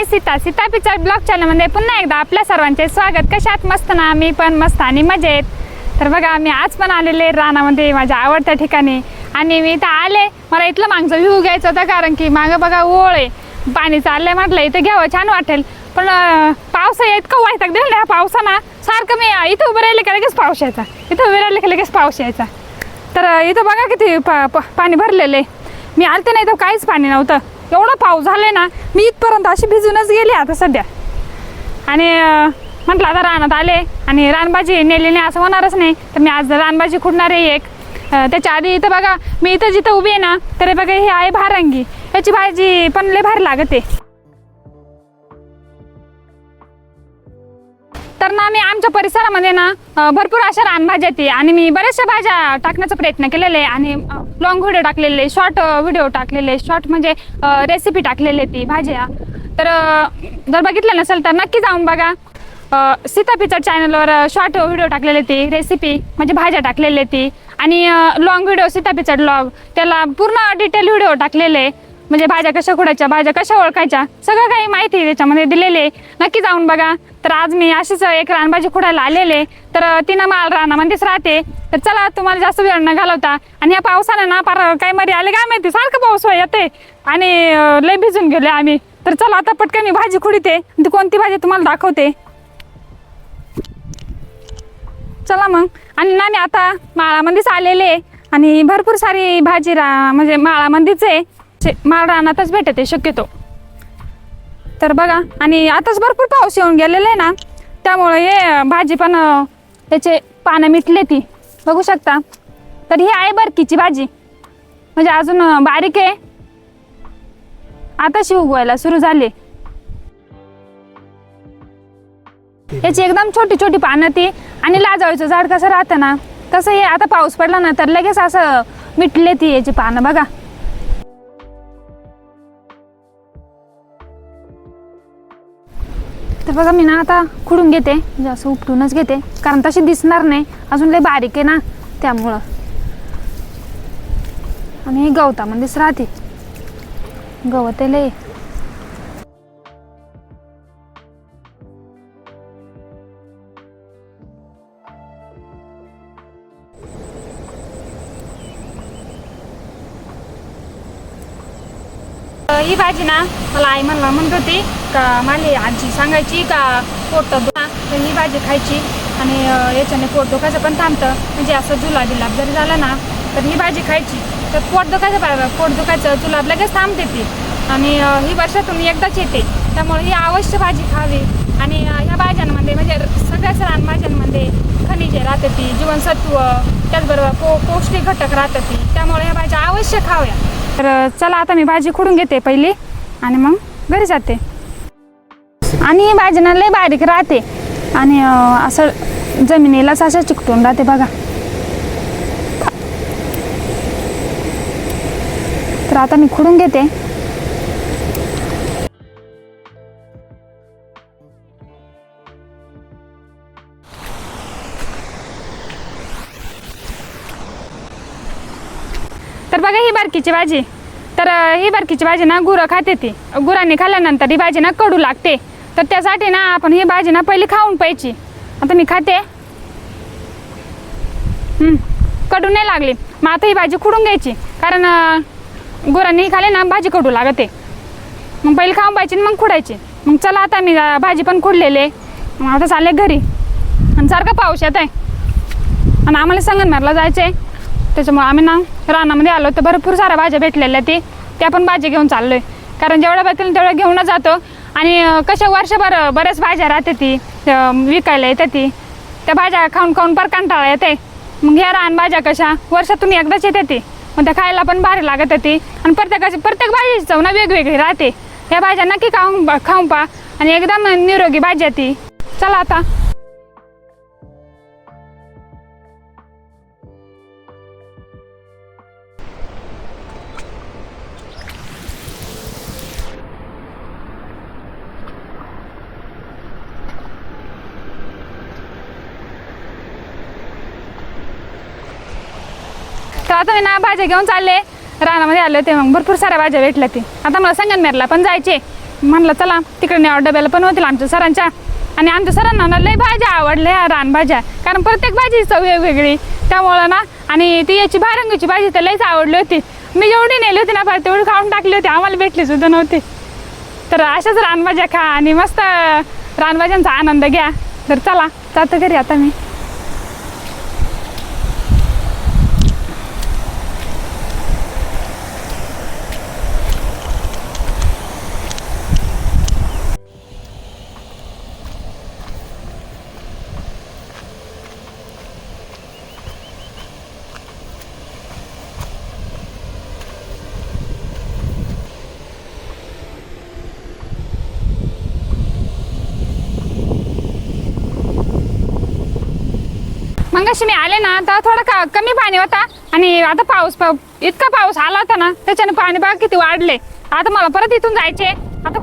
मी Sita. Sita picture blog चॅनलमध्ये पुन्हा एकदा आपल्या सर्वांचे स्वागत. कशात मस्त ना? मी पण मस्त आणि मजेत. तर बघा मी आज पण आलेले रानामध्ये माझ्या आवडत्या ठिकाणी. आणि मी इथं आले. मला इथलं मागचं व्ह्यू घ्यायचं होतं कारण की मागं बघा ओळ आहे. पाणी चाललंय म्हटलं इथं घ्यावं छान वाटेल. पण अं, पावसा इतकं वाईटक दिलं ना पावसाना सारखं मी इथं उभं राहिले का लगेच पाऊस यायचा. इथं उभे राहिले का लगेच पाऊस यायचा. तर इथं बघा किती पाणी भरलेलं आहे. मी आलते नाही तर काहीच पाणी नव्हतं. एवढं पाऊस झालाय ना मी इथपर्यंत अशी भिजूनच गेली आता सध्या. आणि म्हटलं आता रानात आले आणि रानबाजी नेली नाही असं होणारच नाही. तर मी आज रानबाजी खुडणार आहे एक. त्याच्या आधी इथं बघा मी इथं जिथं उभी आहे ना तर बघा हे आहे भारंगी. याची भाजी पण लय भारी लागते. तर ना मी आमच्या परिसरामध्ये ना भरपूर अशा रानभाज्या येते आणि मी बऱ्याचशा भाज्या टाकण्याचा प्रयत्न केलेला आहे. आणि लॉंग व्हिडिओ टाकलेले शॉर्ट व्हिडिओ टाकलेले शॉर्ट म्हणजे रेसिपी टाकलेली ती भाज्या. तर जर बघितलं नसेल तर नक्की जाऊन बघा. अं, सीता पिचर चॅनलवर शॉर्ट व्हिडिओ टाकलेले ती रेसिपी म्हणजे भाज्या टाकलेली ती. आणि long video Sita picture log त्याला पूर्ण डिटेल व्हिडिओ टाकलेले. म्हणजे भाज्या कशा खोडायच्या भाज्या कशा ओळखायच्या सगळं काही माहिती त्याच्यामध्ये दिलेले नक्की जाऊन बघा. तर आज मी अशीच एक रानभाजी खुडायला आलेले. तर तिनं माल रानामध्येच राहते. तर चला तुम्हाला जास्त वेळ न घालवता. आणि या पावसानं ना पार काही मरी आले काय माहिती? सारखं पाऊस येते आणि लय भिजून गेले आम्ही. तर चला आता पटकन मी भाजी खुडीते. ती कोणती भाजी तुम्हाला दाखवते. चला मग. आणि ना मी आता माळामध्येच आलेले. आणि भरपूर सारी भाजी रा म्हणजे माळामध्येच आहे. माळ रानातच भेटते शक्यतो. तर बघा आणि आताच भरपूर पाऊस येऊन गेलेला आहे ना त्यामुळे हे भाजी पण त्याचे पानं मिटले ती. बघू शकता. तर ही आहे बरकीची भाजी. म्हणजे अजून बारीक आहे. आताशी उगवायला सुरू झाले. याची एकदम छोटी छोटी पानं ती आणि लाजाळीचं झाड कसं राहतं ना तसं हे आता पाऊस पडला ना तर लगेच असं मिटले ती याची पानं बघा. तर बघा मी ना आता खुडून घेते. म्हणजे असं उपटूनच घेते. कारण तशी दिसणार नाही. अजून लय बारीक आहे ना त्यामुळं. आणि हे गवतामध्येच राहते. गवत आहे लय ही भाजी ना मला आई म्हणला म्हणत होती का माझी आजी सांगायची का पोट दुखा तर ही भाजी खायची आणि याच्याने पोट दुखायचं पण थांबतं. म्हणजे असं जुलाब बिलाब जरी झाला ना तर ही भाजी खायची. तर पोट दुखायचं बरं पोट दुखायचं जुलाब लगेच थांबते ती. आणि ही वर्षातून एकदाच येते. त्यामुळे ही अवश्य भाजी खावी. आणि ह्या भाज्यांमध्ये म्हणजे सगळ्याच रानभाज्यांमध्ये खनिजे राहते ती जीवनसत्व त्याचबरोबर पो पौष्टिक घटक राहतात ती. त्यामुळे ह्या भाज्या अवश्य खाव्या. तर चला आता मी भाजी खुडून घेते पहिली. आणि मग घरी जाते. आणि ही भाजी लय बारीक राहते. आणि असं जमिनीलाच असं चिकटून राहते बघा. तर आता मी खुडून घेते. तर बघा ही बारकीची भाजी. तर ही बारकीची भाजी ना गुरं खाते ती. गुरांनी खाल्ल्यानंतर ही भाजी ना कडू लागते. तर त्यासाठी ना आपण ही भाजी ना पहिली खाऊन प्यायची. आता मी खाते. कडू नाही लागली. मग आता ही भाजी खुडून घ्यायची. कारण गुरांनी खाल्ले ना भाजी कडू लागते. मग पहिले खाऊन पाहिजे मग खुडायची. मग चला आता मी भाजी पण खुडलेले मग आता चालले घरी. आणि सारखं पाऊस येत आहे. आणि आम्हाला संगनमेरला जायचं आहे त्याच्यामुळे आम्ही ना रानामध्ये आलो तर भरपूर साऱ्या भाज्या भेटलेल्या ती. त्या पण भाज्या घेऊन चाललो आहे कारण जेवढ्या भेटेल तेवढ्या घेऊनच जातो. आणि कशा वर्षभर बऱ्याच भाज्या राहते ती विकायला येते ती. त्या भाज्या खाऊन खाऊन पर कंटाळा येते मग ह्या रान भाज्या कशा? वर्षातून एकदाच येते ती. मग त्या खायला पण भारी लागत होती. आणि प्रत्येकाची प्रत्येक भाजीची चव ना वेगवेगळी राहते. ह्या भाज्या नक्की खाऊन खाऊन पा आणि एकदम निरोगी भाजी ती. चला आता. तर आता मी ना भाज्या घेऊन चालले? रानामध्ये आले होते मग भरपूर साऱ्या भाज्या भेटल्या ते. आता मला संगनमेरला पण जायचे. म्हणलं चला तिकडे न्यावं डब्याला पण होतील आमच्या सरांच्या. आणि आमच्या सरांना ना लई भाज्या आवडल्या रानभाज्या कारण प्रत्येक भाजी चव वेगवेगळी. त्यामुळं ना आणि ती याची भारंगीची भाजी तर लईच आवडली होती. मी जेवढी नेली होती ना फार तेवढी खाऊन टाकली होती. आम्हाला भेटली सुद्धा नव्हती. तर अशाच रानभाज्या खा आणि मस्त रानभाज्यांचा आनंद घ्या. तर चला जातो घरी आता मी. मग अशी मी आले ना तर थोडा का कमी पाणी होता आणि आता पाऊस प- इतका पाऊस आला होता ना त्याच्याने पाणी बघ किती वाढले. आता मला परत इथून जायचे आता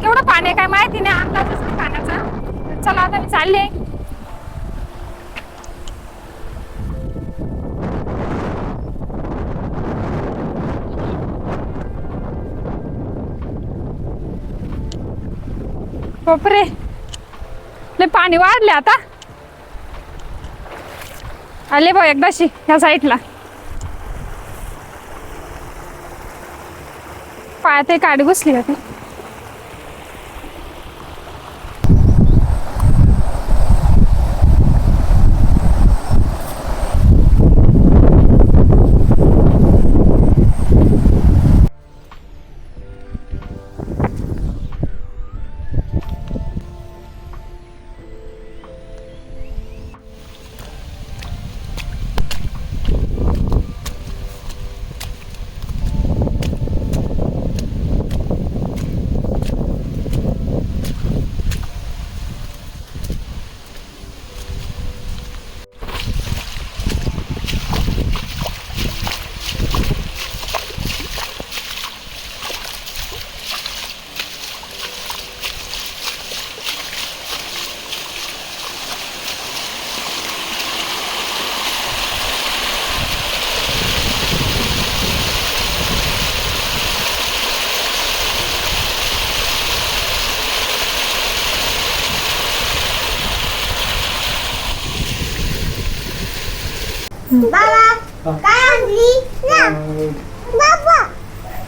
केवढं पाणी आहे काय माहिती नाही अंदाजच नाही पाण्याचा. चला आता मी चालले. बापरे. लय पाणी वाढले आता. आले भाऊ एकदाशी ह्या साईडला. पायात एक काढ घुसली होती.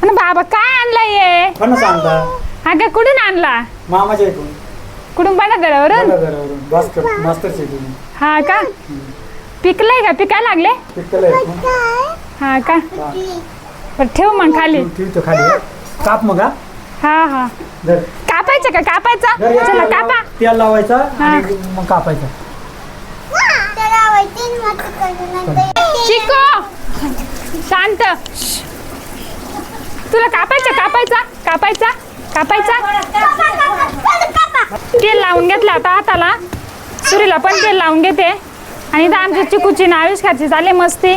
आणि बाबा. काय आणलाय ये? सांगता? अगं कुठून आणला? मामाच्या इथून. कुठून? बना घरावरून घरावरून भास्कर मास्तर शेती हा का? पिकलंय का? पिकायला लागले? पिकलं हा का? बरं ठेव मग खाली. ठेवतो खाली. काप मग हा. हा हा. धर. कापायचं का? कापायचा? धर चला तेल कापा तेल लावायचा आणि मग कापायचा. शिको शांत. तुला कापायचा कापायचा कापायचा कापायचा. तेल लावून घेतलं आता हाताला. सुरीला पण तेल लावून घेते. आणि इथं आमच्या चिकूची खायची झाले मस्ती.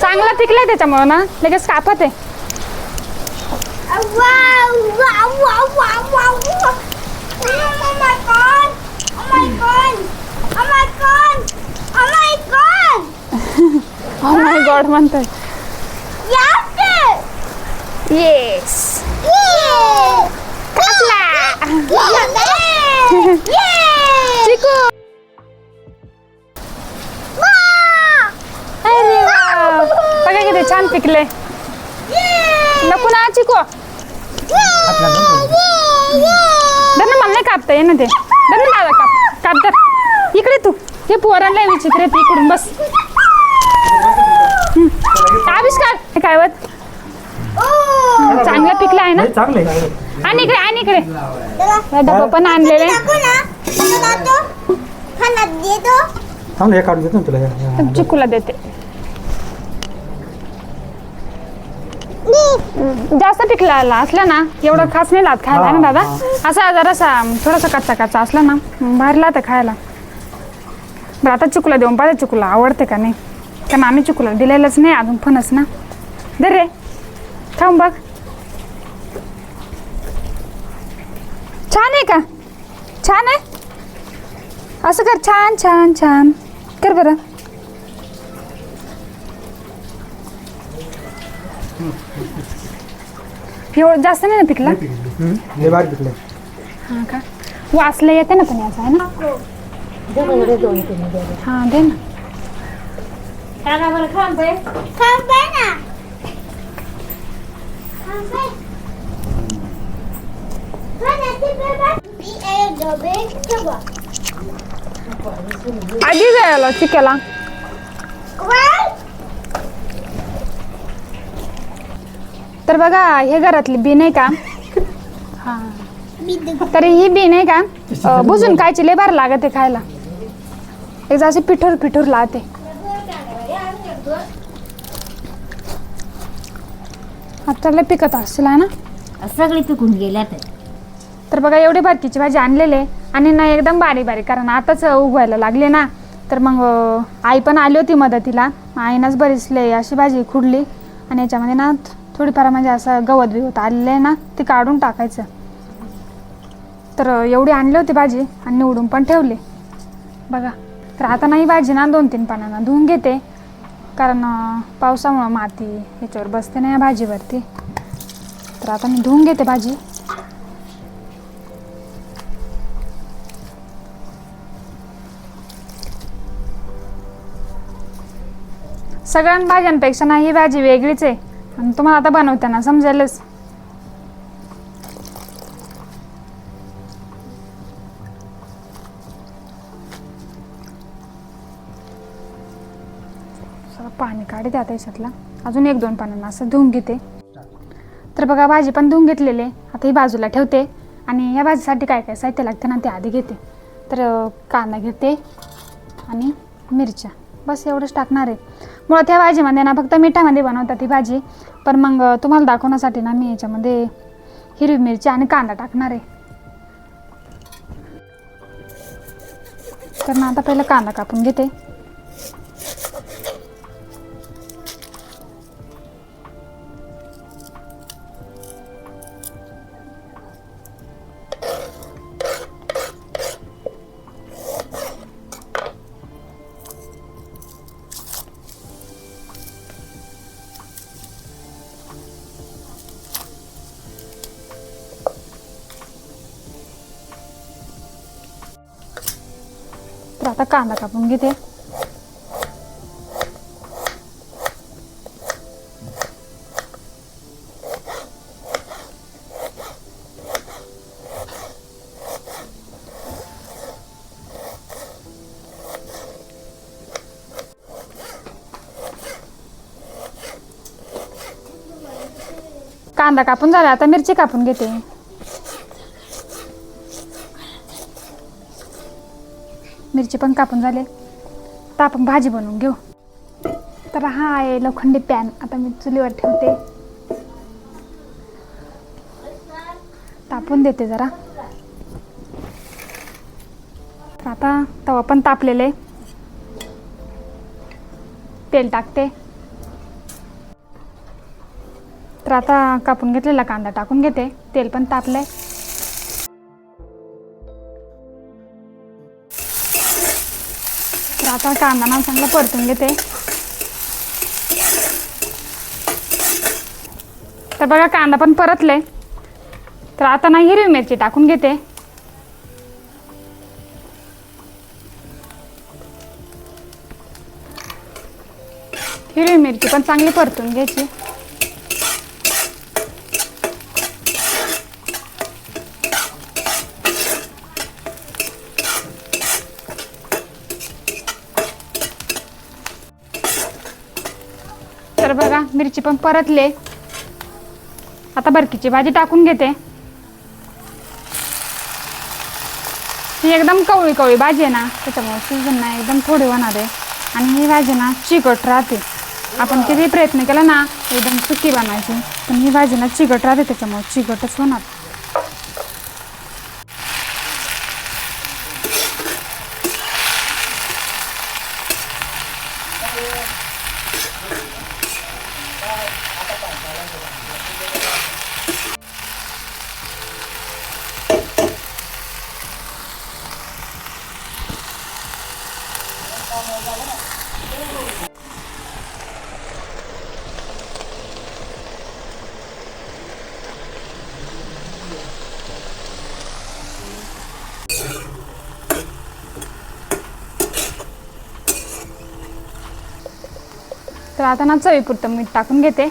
चांगला फुल त्याच्यामुळं ना. लगेच कापत. आहे Oh my god. म्हणतोय. येस चिकू अरे वा बघा किती छान पिकले. नको ना चिकू धर ना मला नाही कापता ये ना ते. धर ना दादा काप. काप धर. इकडे तू. हे पोरांना विचित्र आहे, इकडून. बस. हम्म. आविष्कार. हे काय होत चांगलं पिकलं आहे ना? चांगलं आहे. आणि इकडे आणि इकडे. डबा पण आणलेले. थांब ना, हे काढून देतो ना तुला. चिकूला देते. जास्त पिकला असला ना एवढं खास नाही लागत खायला ना दादा? असा जरासा थोडासा कच्चा कच्चा असला ना भारी लागतं खायला. बरं आता चिकूला देऊन पाहिजे चिकूला आवडते का नाही? कारण आम्ही चिकूला दिलेलंच नाही अजून फणस ना. दे रे थांब बघ. छान आहे का? छान आहे? असं कर छान छान छान. कर बरं. एवढं जास्त नाही ना पिकला? लय भारी पिकले. हा का? वाचलं येते ना पण याचं आहे ना? हा दे ना. हा आधी जायला चिक्याला. काय तर बघा हे घरातली बी नाही का? हा. तर ही बी नाही का? अं, भुजून खायची लय बार लागते खायला. एक असे पिठूर पिठूर लावते. आता लय पिकत असतील आहे ना? सगळी पिकून गेल्या तर तर बघा एवढी बारकीची भाजी आणलेले आणि ना एकदम बारीक बारीक कारण आताच उगवायला लागले ना. तर मग अं, आई पण आली होती मदतीला. आईनंच बरीच लय अशी भाजी खुडली. आणि याच्यामध्ये ना थोडीफार म्हणजे असं गवत बिवत आलेलं आहे ना ते काढून टाकायचं. तर एवढी आणली होती भाजी आणि निवडून पण ठेवली. बघा तर आता नाही भाजी ना दोन तीन पानांना धुवून घेते. कारण पावसामुळं माती ह्याच्यावर बसते ना या भाजीवरती. तर आता मी धुवून घेते भाजी. सगळ्या भाज्यांपेक्षा ना ही भाजी वेगळीच आहे. आणि तुम्हाला आता बनवताना समजेलच. पाणी काढते आता याच्यातला. अजून एक दोन पानांना असं धुवून घेते. तर बघा भाजी पण धुवून घेतलेली आहे. आता ही बाजूला ठेवते. आणि या भाजीसाठी काय काय साहित्य लागतं ना ते आधी घेते. तर कांदा घेते आणि मिरच्या. बस एवढंच टाकणार आहे. मुळात ह्या भाजीमध्ये ना फक्त मिठामध्ये बनवतात ही भाजी. पण मग तुम्हाला दाखवण्यासाठी ना मी याच्यामध्ये हिरवी मिरची आणि कांदा टाकणार आहे. तर ना आता पहिलं कांदा कापून घेते. आता कांदा कापून घेते. कांदा कापून झाला आता मिरची कापून घेते. मिरची पण कापून झाले. आता आपण भाजी बनवून घेऊ. तर हा आहे लोखंडी पॅन आता मी चुलीवर ठेवते. तापून देते जरा. तर आता तवा पण तापलेले. तेल टाकते. तर आता कापून घेतलेला कांदा टाकून घेते. तेल पण तापलंय. आहे आता कांदा ना चांगला परतून घेते. तर बघा कांदा पण परतले तर आता ना हिरवी मिरची टाकून घेते. हिरवी मिरची पण चांगली परतून घ्यायची तर बघा मिरची पण परतले. आता बरकीची भाजी टाकून घेते. ही एकदम कवळी कवळी भाजी आहे ना त्याच्यामुळे शिजून ना एकदम थोडी होणार आहे. आणि ही भाजी ना चिकट राहते. आपण किती प्रयत्न केला ना एकदम सुकी बनवायची पण ही भाजी ना चिकट राहते त्याच्यामुळे चिकटच होणार. तर आता ना चवीपुरतं मीठ टाकून घेते.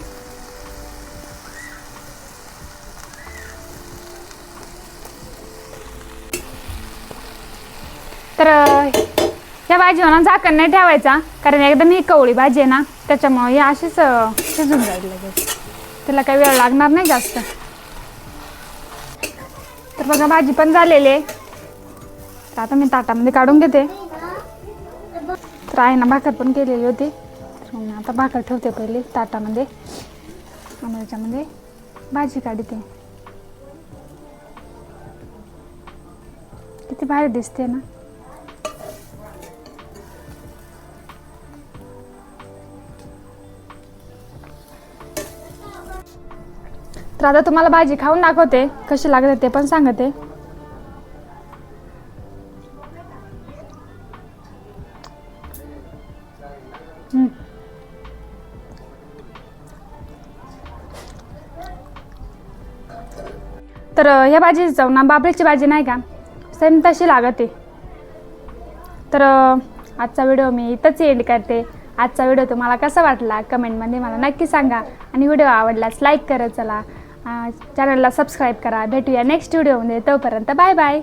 तर ह्या या भाजीवर ना झाकण नाही ठेवायचा कारण एकदम ही कवळी भाजी आहे ना त्याच्यामुळे ही अशीच शिजून जाईल लगेच. त्याला काही वेळ लागणार नाही जास्त. तर बघा भाजी पण झालेली आहे. तर आता मी ताटामध्ये काढून घेते. तर आहे ना भाकर पण केलेली होती. आता भाकर ठेवते पहिले ताटामध्ये. आणि याच्यामध्ये भाजी काढते. किती भारी दिसते ना. तर आता तुम्हाला भाजी खाऊन दाखवते कशी लागते ते पण सांगते. तर ह्या भाजीची चव ना. बाबळीची भाजी नाही का? सेम तशी लागते तर आजचा व्हिडिओ मी इथंच एंड करते. आजचा व्हिडिओ तुम्हाला कसा वाटला? कमेंटमध्ये मला नक्की सांगा. आणि व्हिडिओ आवडल्यास लाईक करत चला. चॅनलला सबस्क्राईब करा. भेटूया नेक्स्ट व्हिडिओमध्ये तोपर्यंत बाय बाय